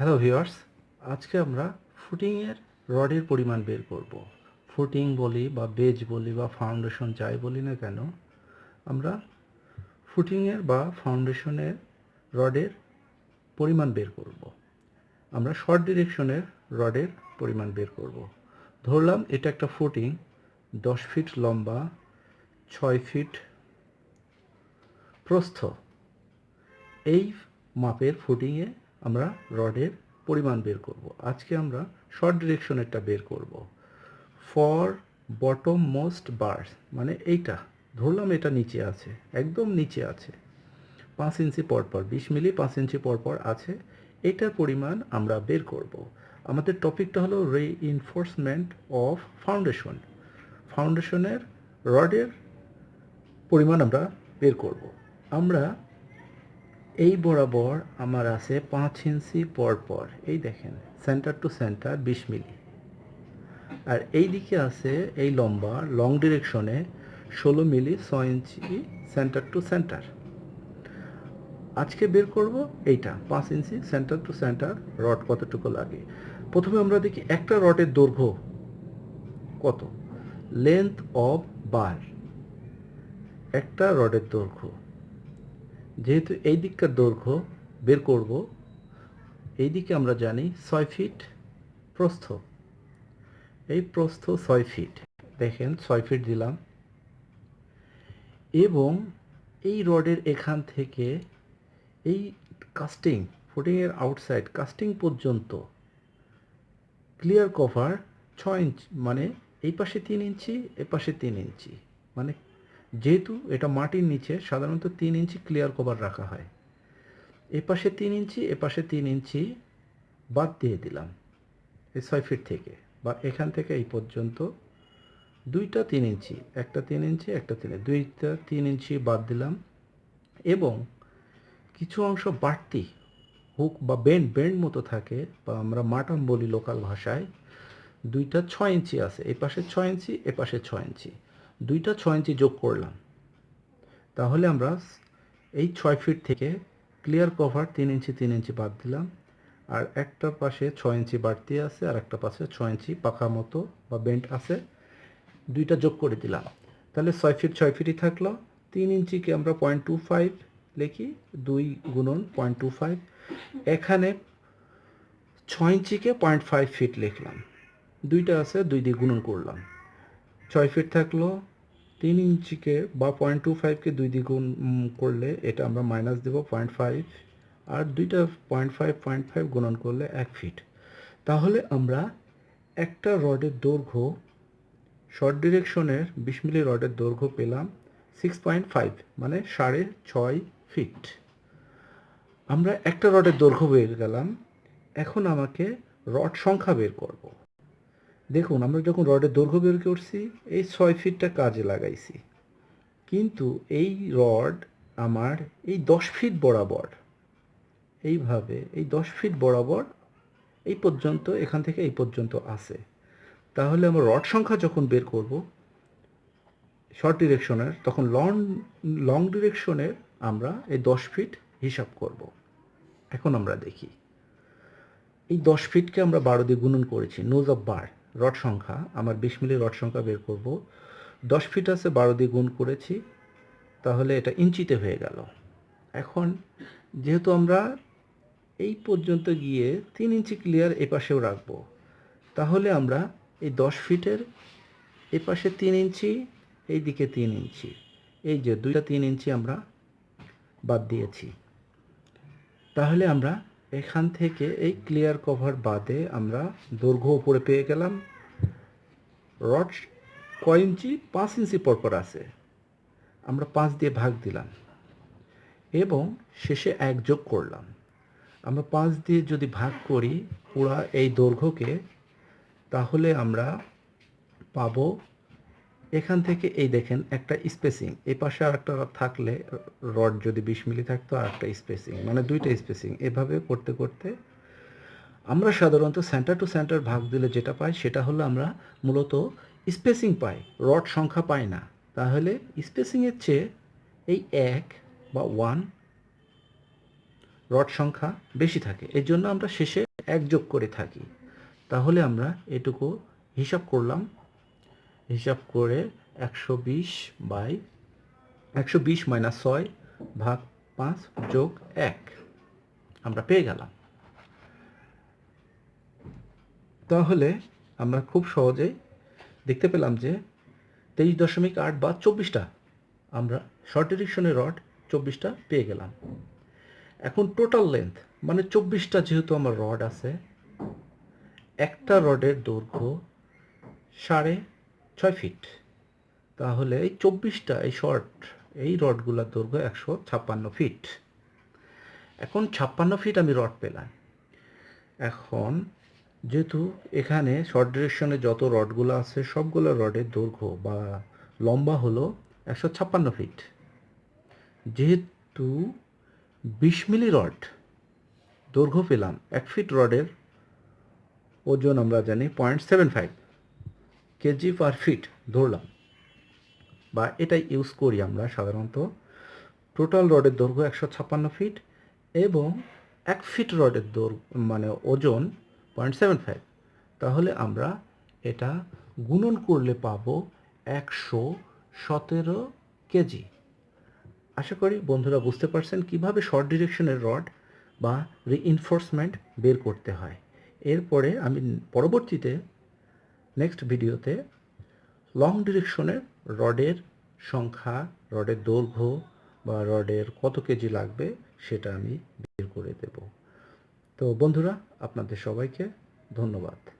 Hello viewers আজকে আমরা ফুটিংয়ের রডের পরিমাণ বের করব। ফুটিং বলি বা বেজ বলি বা ফাউন্ডেশন যাই বলি না কেন, আমরা ফুটিংয়ের বা ফাউন্ডেশনের রডের পরিমাণ বের করব। আমরা শর্ট ডিরেকশনের রডের পরিমাণ বের করব। ধরলাম এটা একটা ফুটিং দশ ফিট লম্বা, ছয় ফিট প্রস্থ। এই মাপের ফুটিংয়ে আমরা রডের পরিমাণ বের করব। আজকে আমরা শর্ট ডিরেকশনেরটা বের করব। ফর বটম মোস্ট বার্স মানে এইটা, ধরলাম এটা নিচে আছে, একদম নিচে আছে। পাঁচ ইঞ্চি পরপর বিশ মিলি পাঁচ ইঞ্চি পরপর আছে, এটার পরিমাণ আমরা বের করব। আমাদের টপিকটা হলো রিইনফোর্সমেন্ট অফ ফাউন্ডেশন ফাউন্ডেশনের রডের পরিমাণ আমরা বের করব। আমরা এই বরাবর আমার আছে পাঁচ ইঞ্চি পর পর। এই দেখেন সেন্টার টু সেন্টার বিশ মিলি। আর এই দিকে আছে এই লম্বা লং ডিরেকশনে ষোলো মিলি ছয় ইঞ্চি সেন্টার টু সেন্টার আজকে বের করব এইটা, পাঁচ inch centre to centre rod কতটুকু লাগে? প্রথমে আমরা দেখি একটা রডের দৈর্ঘ্য কত? লেন্থ অফ বার একটা রডের দৈর্ঘ্য। যেহেতু এই দিককার দৈর্ঘ্য বের করব, এই দিকে আমরা জানি ছয় ফিট প্রস্থ। এই প্রস্থ ছয় ফিট, দেখেন ছয় ফিট দিলাম। এবং এই রডের এখান থেকে এই কাস্টিং ফুটিংয়ের আউটসাইড কাস্টিং পর্যন্ত ক্লিয়ার কভার ছয় ইঞ্চি মানে এই পাশে তিন ইঞ্চি, এ পাশে তিন ইঞ্চি মানে যেহেতু এটা মাটির নিচে, সাধারণত তিন ইঞ্চি ক্লিয়ার কভার রাখা হয়। এ পাশে তিন ইঞ্চি এ পাশে তিন ইঞ্চি বাদ দিয়ে দিলাম, এই ছয় ফিট থেকে। বা এখান থেকে এই পর্যন্ত দুইটা তিন ইঞ্চি, একটা তিন ইঞ্চি, একটা তিন দুইটা তিন ইঞ্চি বাদ দিলাম এবং কিছু অংশ বাড়তি হুক বা বেন্ড বেন্ড মতো থাকে, বা আমরা মাটন বলি লোকাল ভাষায়, দুইটা ছয় ইঞ্চি আছে এ পাশে ছয় ইঞ্চি এ পাশে ছয় ইঞ্চি। দুইটা ছয় ইঞ্চি যোগ করলাম। তাহলে আমরা এই ছয় ফিট থেকে ক্লিয়ার কভার তিন ইঞ্চি তিন ইঞ্চি বাদ দিলাম। আর একটা পাশে ছয় ইঞ্চি বাড়তি আছে, আর একটা পাশে ছয় ইঞ্চি পাকা মতো বা বেন্ট আছে, দুইটা যোগ করে দিলাম। তাহলে ছয় ফিট ছয় ফিটই থাকল। তিন ইঞ্চিকে আমরা পয়েন্ট টু ফাইভ লিখি, দুই গুণন পয়েন্ট টু ফাইভ এখানে ছয় ইঞ্চিকে পয়েন্ট ফাইভ ফিট লিখলাম। দুইটা আছে, দুই দিয়ে গুণন করলাম। ছয় ফিট থাকল, তিন ইঞ্চিকে বা পয়েন্ট টু ফাইভকে দুই দ্বিগুণ করলে এটা আমরা মাইনাস দেব পয়েন্ট ফাইভ আর দুইটা পয়েন্ট ফাইভ পয়েন্ট ফাইভ গুণন করলে এক ফিট তাহলে আমরা একটা রডের দৈর্ঘ্য শর্ট ডিরেকশনের বিশ মিলি রডের দৈর্ঘ্য পেলাম সিক্স পয়েন্ট ফাইভ মানে সাড়ে ছয় ফিট আমরা একটা রডের দৈর্ঘ্য বের গেলাম এখন আমাকে রড সংখ্যা বের করব। দেখুন, আমরা যখন রডের দৈর্ঘ্য বের করছি, এই ছয় ফিটটা কাজে লাগাইছি। কিন্তু এই রড আমার এই দশ ফিট বরাবর, এইভাবে এই দশ ফিট বরাবর এই পর্যন্ত, এখান থেকে এই পর্যন্ত আছে। তাহলে আমরা রড সংখ্যা যখন বের করব শর্ট ডিরেকশনের তখন লং লং ডিরেকশনের আমরা এই দশ ফিট হিসাব করব। এখন আমরা দেখি। এই দশ ফিটকে আমরা বারো দিয়ে গুণন করেছি নোজ অফ বার রড সংখ্যা, আমার বিশ মিলি রড সংখ্যা বের করব। দশ ফিট আছে, বারো দিয়ে গুণ করেছি, তাহলে এটা ইঞ্চিতে হয়ে গেল। এখন যেহেতু আমরা এই পর্যন্ত গিয়ে তিন ইঞ্চি ক্লিয়ার এপাশেও রাখব, তাহলে আমরা এই দশ ফিটের এপাশে তিন ইঞ্চি, এই দিকে তিন ইঞ্চি, এই যে দুইটা তিন ইঞ্চি আমরা বাদ দিয়েছি। তাহলে আমরা এখান থেকে এই ক্লিয়ার কভার বাদে আমরা দৈর্ঘ্য উপরে পেয়ে গেলাম। রড কয় ইঞ্চি? পাঁচ ইঞ্চি পরপর আছে। আমরা পাঁচ দিয়ে ভাগ দিলাম। এবং শেষে এক যোগ করলাম। আমরা পাঁচ দিয়ে যদি ভাগ করি পুরা এই দৈর্ঘ্যকে, তাহলে আমরা পাবো এখান থেকে এই দেখেন একটা স্পেসিং এই পাশে আর একটা থাকলে রড যদি বিশ মিলি থাকতো আর একটা স্পেসিং মানে দুইটা স্পেসিং এভাবে করতে করতে আমরা সাধারণত সেন্টার টু সেন্টার ভাগ দিলে যেটা পাই সেটা হলো আমরা মূলত স্পেসিং পাই রড সংখ্যা পাই না। তাহলে স্পেসিংয়ের চেয়ে এই এক বা ওয়ান রড সংখ্যা বেশি থাকে, এর জন্য আমরা শেষে এক যোগ করে থাকি। তাহলে আমরা এটুকু হিসাব করলাম হিসাব করে একশো বিশ বাই একশো বিশ মাইনাস ছয় ভাগ পাঁচ যোগ এক। আমরা পেয়ে গেলাম। তাহলে আমরা খুব সহজেই দেখতে পেলাম যে তেইশ দশমিক আট বা চব্বিশটা, আমরা শর্ট ডিরেকশনের রড চব্বিশটা পেয়ে গেলাম। এখন টোটাল লেন্থ মানে চব্বিশটা যেহেতু আমার রড আছে, একটা রডের দৈর্ঘ্য সাড়ে ছয় ফিট তাহলে এই চব্বিশটা, এই শর্ট এই রডগুলোর দৈর্ঘ্য একশো ছাপ্পান্ন ফিট এখন ছাপ্পান্ন ফিট আমি রড পেলাম। এখন যেহেতু এখানে শর্ট ডিরেকশনে যত রডগুলো আছে সবগুলো রডের দৈর্ঘ্য বা লম্বা হলো একশো ছাপ্পান্ন ফিট যেহেতু বিশ মিলি রড দৈর্ঘ্য পেলাম, এক ফিট রডের ওজন আমরা জানি point seven five KG per feet ধরলাম। বা এটাই ইউজ করি আমরা সাধারণত। টোটাল রডের দৈর্ঘ্য একশো ছাপ্পান্ন ফিট এবং এক ফিট রডের দৈর্ঘ্য মানে ওজন পয়েন্ট সেভেন ফাইভ তাহলে আমরা এটা গুণন করলে পাব একশো সতেরো কেজি। আশা করি বন্ধুরা বুঝতে পারছেন কীভাবে শর্ট ডিরেকশনের রড বা রিইনফোর্সমেন্ট বের করতে হয়। এরপরে আমি পরবর্তীতে নেক্সট ভিডিওতে লং ডিরেকশনের রডের সংখ্যা, রডের দৈর্ঘ্য বা রডের কত কেজি লাগবে সেটা আমি বের করে দেব। তো বন্ধুরা, আপনাদের সবাইকে ধন্যবাদ।